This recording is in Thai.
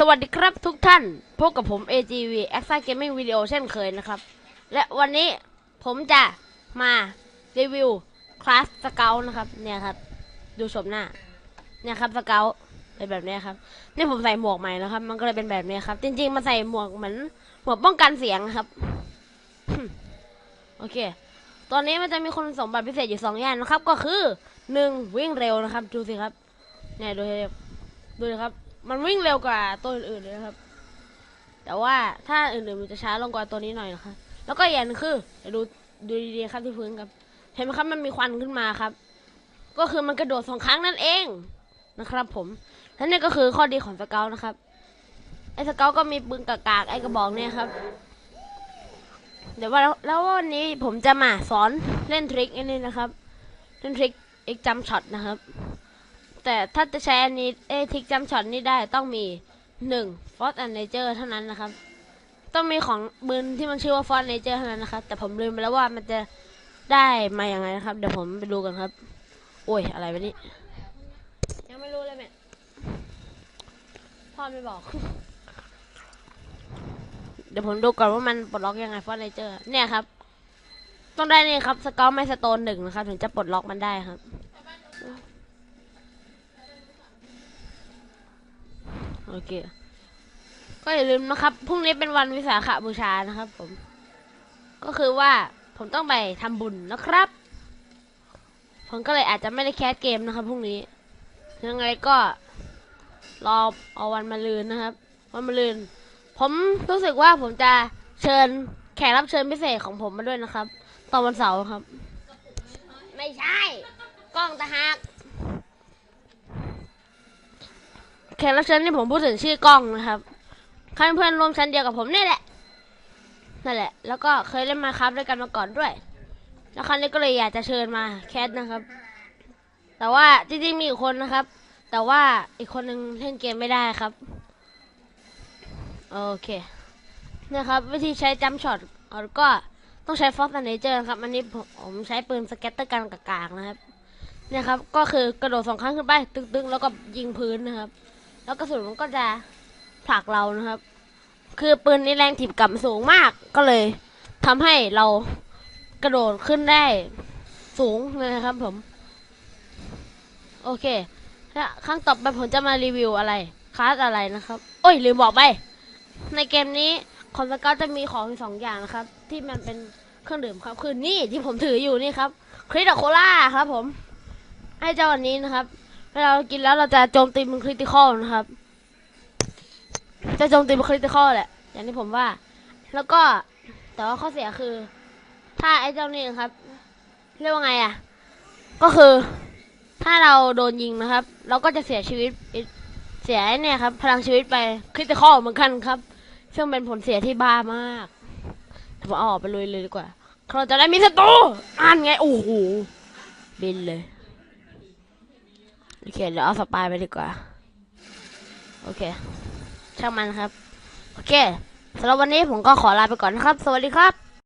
สวัสดีครับทุกท่าน พบกับผม AGV a x a Gaming Video เช่นเคยนะครับ และวันนี้ผมจะมารีวิวคลาสสเกลนะครับเนี่ยครับ ดูชมหน้า เนี่ยครับสเกลเป็นแบบเนี้ยครับนี่ผมใส่หมวกใหม่แล้วครับ มันก็เลยเป็นแบบเนี้ยครับ จริงๆมันใส่หมวกเหมือนหมวกป้องกันเสียงครับ โอเค ตอนนี้มันจะมีคุณสมบัติพิเศษอยู่สองอย่างนะครับ ก็คือหนึ่งวิ่งเร็วนะครับ ดูสิครับ เนี่ยดูสิดูสิครับ มันวิ่งเร็วกว่าตัวอื่นๆเลยครับ แต่ว่าถ้าอื่นๆมันจะช้าลงกว่าตัวนี้หน่อยนะครับ แล้วก็อย่างนึงคือดูดูดีๆครับที่พื้นครับ เห็นไหมครับมันมีควันขึ้นมาครับ ก็คือมันกระโดดสองครั้งนั่นเองนะครับ ผมและนี่ก็คือข้อดีของสเกลนะครับ ไอ้สเกลก็มีปืนกากๆไอ้กระบอกเนี่ยครับ เดี๋ยวว่าแล้วแล้ววันนี้ผมจะมาสอนเล่นทริคอันนี้นะครับ เล่นทริคเอ็กจัมช็อตนะครับ แต่ถ้าจะใช้อันนี้เอยทริกจัมช็อตนี่ได้ต้องมีหนึ่งฟอสแอนเนเจอร์เท่านั้นนะครับ ต้องมีของบืนที่มันชื่อว่าฟอสเนเจอร์เท่านั้นนะครับ แต่ผมลืมไปแล้วว่ามันจะได้มาอย่างไงนะครับ เดี๋ยวผมไปดูกันครับ โอ้ย อะไรวะนี่ยังไม่รู้เลยแม่พ่อไม่บอก เดี๋ยวผมดูก่อนว่ามันปลดล็อกยังไงฟอสเนเจอร์เนี่ยครับ ต้องได้นี่ครับสกอตไมสโตนหนึ่งนะครับ ถึงจะปลดล็อกมันได้ครับ โอเค ก็อย่าลืมนะครับ พรุ่งนี้เป็นวันวิสาขบูชานะครับ ผม ก็คือว่าผมต้องไปทำบุญนะครับ ผมก็เลยอาจจะไม่ได้แคสเกมนะครับพรุ่งนี้ ยังไงก็รอเอาวันมาลืนนะครับ วันมาลืน ผมรู้สึกว่าผมจะเชิญแขกรับเชิญพิเศษของผมมาด้วยนะครับ ตอนวันเสาร์ครับ ไม่ใช่ กล้องตะหัก แขกรับเชิญที่ผมพูดถึงชื่อกล้องนะครับเขาเป็นเพื่อนร่วมชั้นเดียวกับผมนี่แหละ นั่นแหละ แล้วก็เคยเล่นมาครับด้วยกันมาก่อนด้วย แล้วครั้งนี้ก็เลยอยากจะเชิญมาแคสนะครับ แต่ว่าจริงๆมีอีกคนนะครับ แต่ว่าอีกคนนึงเล่นเกมไม่ได้ครับ โอเค นะครับ วิธีใช้จัมช็อตก็ต้องใช้ฟอสเนเจอร์ครับ อันนี้ผมใช้ปืนสเก็ตเตอร์กันกากๆนะครับเนี่ยครับ ก็คือกระโดดสองครั้งขึ้นไปตึงๆแล้วก็ยิงพื้นนะครับ แล้วกระสุนมันก็จะผลักเรานะครับ คือปืนนี้แรงถีบกลับสูงมากก็เลยทำให้เรากระโดดขึ้นได้สูงเลยนะครับผม โอเคครั้งต่อไปผมจะมารีวิวอะไรคลาสอะไรนะครับ โอ้ยลืมบอกไป ในเกมนี้คอนสกาจะมีของสองอย่างนะครับ ที่มันเป็นเครื่องดื่มครับ คือนี่ที่ผมถืออยู่นี่ครับคริสโคล่าครับผม ให้เจ้าอันนี้นะครับ เวลาเรากินแล้วเราจะโจมตีมันคริติคอลนะครับ จะโจมตีมันคริติคอลแหละ อย่างที่ผมว่า แล้วก็แต่ว่าข้อเสียคือ ถ้าไอ้เจ้านี่นะครับ เรียกว่าไงอะ ก็คือ ถ้าเราโดนยิงนะครับ เราก็จะเสียชีวิตเสียเนี่ยครับ พลังชีวิตไปคริติคอลเหมือนกันครับ ซึ่งเป็นผลเสียที่บ้ามากผมเอาออกไปเลยเลยดีกว่าเราจะได้มีศัตรูอ่านไง โอ้โหบินเลย โอเคเดี๋ยวเอาสปายไปดีกว่า โอเค ช่างมันครับ โอเคสำหรับวันนี้ผมก็ขอลาไปก่อนนะครับ สวัสดีครับ